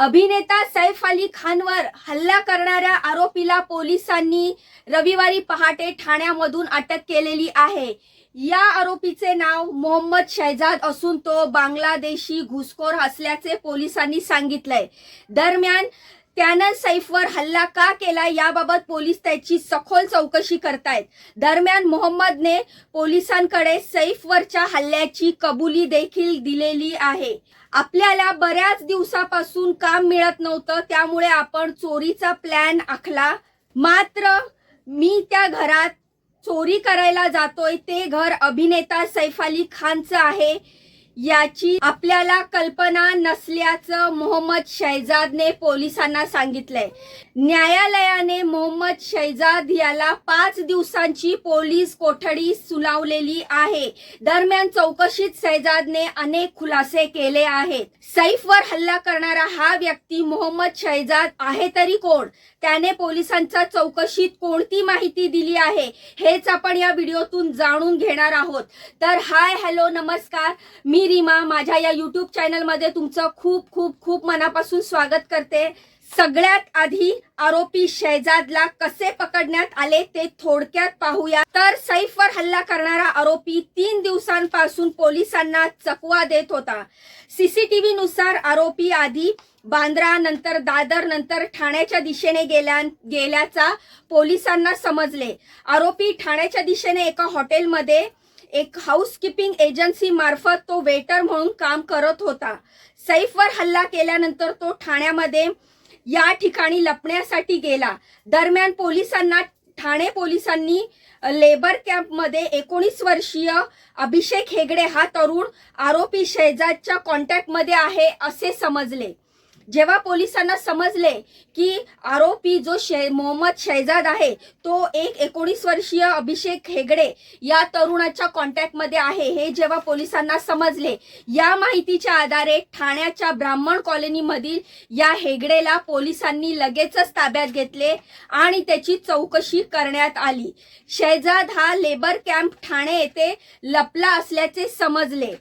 अभिनेता सैफ अली खानवर हल्ला करणाऱ्या आरोपीला पोलिसांनी रविवारी पहाटे ठाण्यामधून अटक केलेली आहे. या आरोपीचे नाव मोहम्मद शहजाद असून तो बांगलादेशी घुसखोर असल्याचे पोलिसांनी सांगितलंय. दरम्यान त्यानं सैफवर हल्ला का केला याबाबत पोलीस त्याची सखोल चौकशी करतायत. दरम्यान मोहम्मदने पोलिसांकडे सैफवरच्या हल्ल्याची कबुली देखील दिलेली आहे. आपल्याला बऱ्याच दिवसापासून काम मिळत नव्हतं त्यामुळे आपण चोरीचा प्लॅन आखला. मात्र मी त्या घरात चोरी करायला जातोय ते घर अभिनेता सैफ अली खानचं आहे. याची आपल्याला कल्पना नसल्याचं मोहम्मद शहजादने पोलिसांना सांगितलंय. न्यायालयाने मोहम्मद शहजाद याला पाच दिवसांची पोलीस कोठडी सुनावलेली आहे. दरम्यान चौकशीत शहजादने अनेक खुलासे केले आहेत. सैफवर हल्ला करणारा हा व्यक्ती मोहम्मद शहजाद आहे तरी कोण? त्याने पोलिसांच्या चौकशीत कोणती माहिती दिली आहे? हेच आपण या व्हिडिओतून जाणून घेणार आहोत. तर हाय हॅलो नमस्कार. मी रीमा माझ्या या युट्यूब चॅनलमध्ये तुमचं खूप खूप खूप मनापासून स्वागत करते. सगळ्यात आधी आरोपी शहजादला कसे पकडण्यात आले ते थोडक्यात पाहूया. तर सैफवर हल्ला करणारा आरोपी तीन दिवसांपासून पोलिसांना चकवा देत होता. सीसीटीव्ही नुसार आरोपी आधी बांद्रा नंतर दादर नंतर ठाण्याच्या दिशेने गेल्या गेल्याचा पोलिसांना समजले. आरोपी ठाण्याच्या दिशेने एका हॉटेलमध्ये एक हाऊसकीपिंग एजन्सी मार्फत तो वेटर म्हणून काम करत होता. सैफवर हल्ला केल्यानंतर तो ठाण्यामध्ये या ठिकाणी लपण्यासाठी गेला. दरम्यान पोलिसांना ठाणे पोलिसांनी लेबर कॅम्पमध्ये एकोणीस वर्षीय अभिषेक हेगडे हा तरुण आरोपी शहजादच्या कॉन्टॅक्टमध्ये आहे असे समजले. जेव्हा पोलिसांना समजले की आरोपी जो शे मोहम्मद शहजाद आहे तो एक एकोणीस वर्षीय अभिषेक हेगडे या तरुणाच्या कॉन्टॅक्टमध्ये आहे. हे जेव्हा पोलिसांना समजले या माहितीच्या आधारे ठाण्याच्या ब्राह्मण कॉलनीमधील या हेगडेला पोलिसांनी लगेचच ताब्यात घेतले आणि त्याची चौकशी करण्यात आली. शहजाद हा लेबर कॅम्प ठाणे येथे लपला असल्याचे समजले.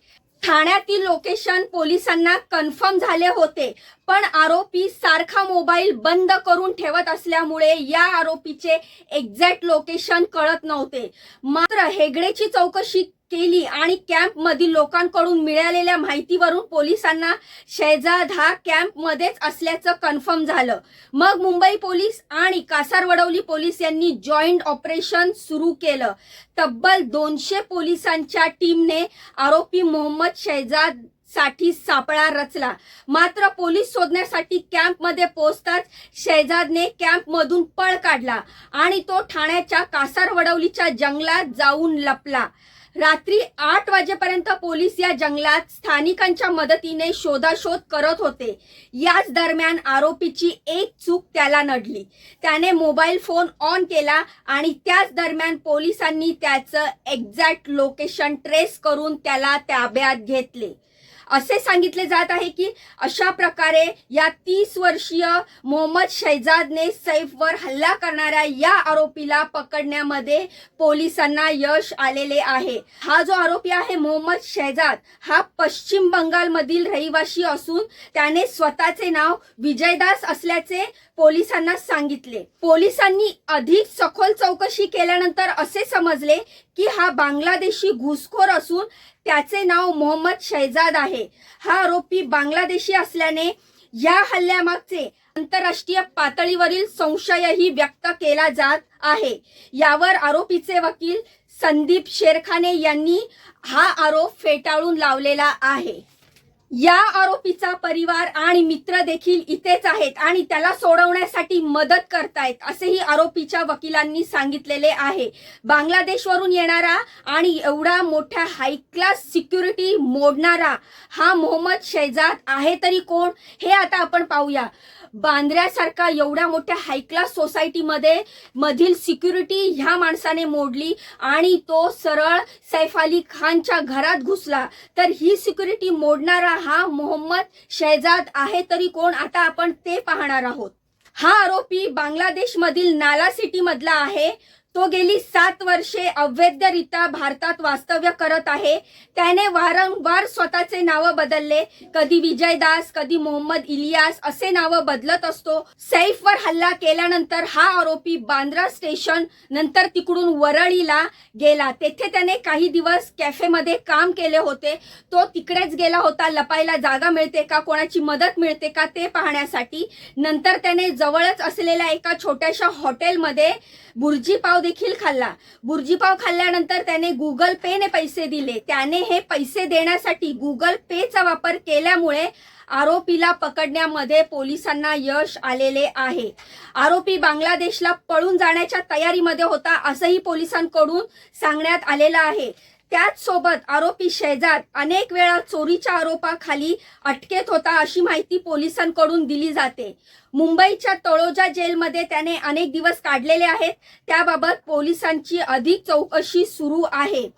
ठाण्यातील लोकेशन पोलिसांना कन्फर्म झाले होते पण आरोपी सारखा मोबाईल बंद करून ठेवत असल्यामुळे या आरोपीचे एक्झॅक्ट लोकेशन कळत नव्हते. मात्र हेगडेची चौकशी केली आणि कॅम्प मधील लोकांकडून मिळालेल्या माहितीवरून पोलिसांना शहजाद हा कॅम्प मध्येच असल्याचं कन्फर्म झालं. मग मुंबई पोलीस आणि कासारवडवली पोलीस यांनी जॉईंट ऑपरेशन सुरू केलं. तब्बल दोनशे पोलिसांच्या टीमने आरोपी मोहम्मद शहजादसाठी सापळा रचला. मात्र पोलीस शोधण्यासाठी कॅम्पमध्ये पोहोचताच शहजादने कॅम्पमधून पळ काढला आणि तो ठाण्याच्या कासारवडवलीच्या जंगलात जाऊन लपला. रात्री आठ वाजेपर्यंत पोलीस या जंगलात स्थानिकांच्या मदतीने शोधाशोध करत होते. याच दरम्यान आरोपीची एक चूक त्याला नडली. त्याने मोबाईल फोन ऑन केला आणि त्याच दरम्यान पोलिसांनी त्याचं एक्झॅक्ट लोकेशन ट्रेस करून त्याला ताब्यात घेतले. असे सांगितले जात आहे की अशा प्रकारे या तीस वर्षीय मोहम्मद शहजादने सैफवर हल्ला करणाऱ्या या आरोपीला पकडण्यामध्ये पोलिसांना यश आलेले आहे. हा जो आरोपी आहे मोहम्मद शहजाद हा पश्चिम बंगालमधील रहिवासी असून त्याने स्वतःचे नाव विजयदास असल्याचे पोलिसांना सांगितले. पोलिसांनी अधिक सखोल चौकशी केल्यानंतर असे समजले की हा बांगलादेशी घुसखोर असून त्याचे नाव मोहम्मद शहजाद आहे. हा आरोपी बांगलादेशी असल्याने या हल्ल्यामागचे आंतरराष्ट्रीय पातळीवरील संशयही व्यक्त केला जात आहे. यावर आरोपीचे वकील संदीप शेरखाने यांनी हा आरोप फेटाळून लावलेला आहे. या आरोपीचा परिवार आणि मित्र देखील इथेच आहेत आणि त्याला सोडवण्यासाठी मदत करतायत असेही आरोपीच्या वकिलांनी सांगितलेले आहे. बांगलादेशवरून येणारा आणि एवढा मोठा हाय क्लास सिक्युरिटी मोडणारा हा मोहम्मद शहजाद आहे तरी कोण हे आता आपण पाहूया. बांद्र्यासारखा एवढ्या मोठ्या हाय क्लास सोसायटीमध्ये मधील सिक्युरिटी ह्या माणसाने मोडली आणि तो सरळ सैफ अली खानच्या घरात घुसला. तर ही सिक्युरिटी मोडणारा हा मोहम्मद शहजाद आहे तरी कोण? आता आपण ते पाहणार आहोत. हा आरोपी बांगलादेशमधील नाला सिटी मधला आहे. तो गेली सात वर्षे अवैधरित्या भारतात वास्तव्य करत आहे. त्याने वारंवार स्वतःचे नावं बदलले. कधी विजय दास कधी मोहम्मद इलियास असे नावं बदलत असतो. सैफवर हल्ला केल्यानंतर हा आरोपी बांद्रा स्टेशन नंतर तिकडून वरळीला गेला. तेथे त्याने काही दिवस कॅफेमध्ये काम केले होते. तो तिकडेच गेला होता. लपायला जागा मिळते का कोणाची मदत मिळते का ते पाहण्यासाठी. नंतर त्याने जवळच असलेल्या एका छोट्याशा हॉटेलमध्ये बुर्जी पाव देखील खाल्ला. बुर्जी पाव खाल्ल्यानंतर त्याने गुगल पेने पैसे दिले. त्याने हे पैसे देण्यासाठी गुगल पेचा वापर केल्यामुळे आरोपीला पकडण्यामध्ये पोलिसांना यश आलेले आहे. आरोपी बांगलादेशला पळून जाण्याच्या तयारीमध्ये होता असंही पोलिसांकडून सांगण्यात आलेलं आहे. त्याच सोबत आरोपी शेजार अनेक वेळा चोरीच्या आरोपाखाली अटकेत होता अशी माहिती पोलिसांकडून दिली जाते. मुंबईच्या तळोजा जेलमध्ये त्याने अनेक दिवस काढलेले आहेत. त्याबाबत पोलिसांची अधिक चौकशी सुरू आहे.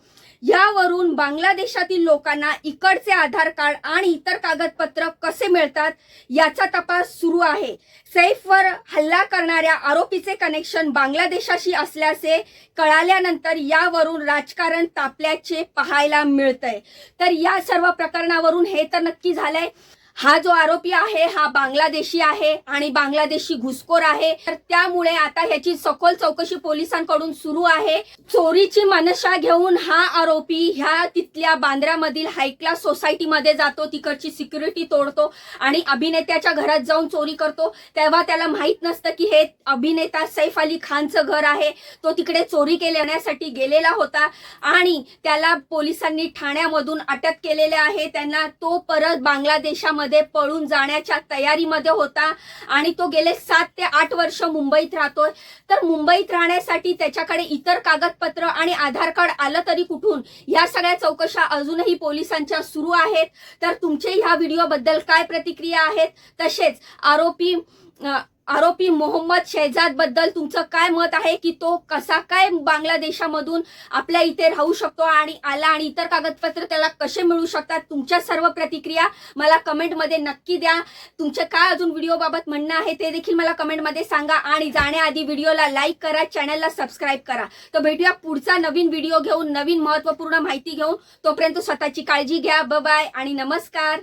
यावरून बांगलादेशातील लोकांना इकडचे आधार कार्ड आणि इतर कागदपत्र कसे मिळतात याचा तपास सुरू आहे. सैफवर हल्ला करणाऱ्या आरोपीचे कनेक्शन बांगलादेशाशी असल्याचे कळाल्यानंतर यावरून राजकारण तापल्याचे पाहायला मिळतंय. तर या सर्व प्रकरणावरून हे तर नक्की झालंय. हा जो आरोपी आहे हा बांगलादेशी आहे आणि बांगलादेशी घुसखोर आहे. तर त्यामुळे आता ह्याची सखोल चौकशी पोलिसांकडून सुरू आहे. चोरीची मनशा घेऊन हा आरोपी ह्या तिथल्या बांद्र्यामधील हाय क्लास सोसायटीमध्ये जातो तिकडची सिक्युरिटी तोडतो आणि अभिनेत्याच्या घरात जाऊन चोरी करतो. तेव्हा त्याला माहीत नसतं की हे अभिनेता सैफ अली खानचं घर आहे. तो तिकडे चोरी केल्यासाठी गेलेला होता आणि त्याला पोलिसांनी ठाण्यामधून अटक केलेले आहे. त्यांना तो परत बांगलादेशामध्ये पळून जाण्याच्या तयारीमध्ये होता आणि तो गेले सात ते आठ वर्ष मुंबईत राहतोय. तर मुंबईत राहण्यासाठी त्याच्याकडे इतर कागदपत्र आणि आधार कार्ड आलं तरी कुठून? या सगळ्या चौकशा अजूनही पोलिसांच्या सुरू आहेत. तर तुमचे ह्या व्हिडिओबद्दल काय प्रतिक्रिया आहेत? तसेच आरोपी आरोपी मोहम्मद शेहजादबद्दल तुमचं काय मत आहे की तो कसा काय बांगलादेशामधून आपल्या इथे राहू शकतो आणि आला आणि इतर कागदपत्र त्याला कसे मिळू शकतात? तुमच्या सर्व प्रतिक्रिया मला कमेंटमध्ये नक्की द्या. तुमचे काय अजून व्हिडिओबाबत म्हणणं आहे ते देखील मला कमेंटमध्ये सांगा आणि जाण्याआधी व्हिडिओला लाईक करा चॅनलला सबस्क्राईब करा. तर भेटूया पुढचा नवीन व्हिडिओ घेऊन नवीन महत्त्वपूर्ण माहिती घेऊन. तोपर्यंत स्वतःची काळजी घ्या. बाय आणि नमस्कार.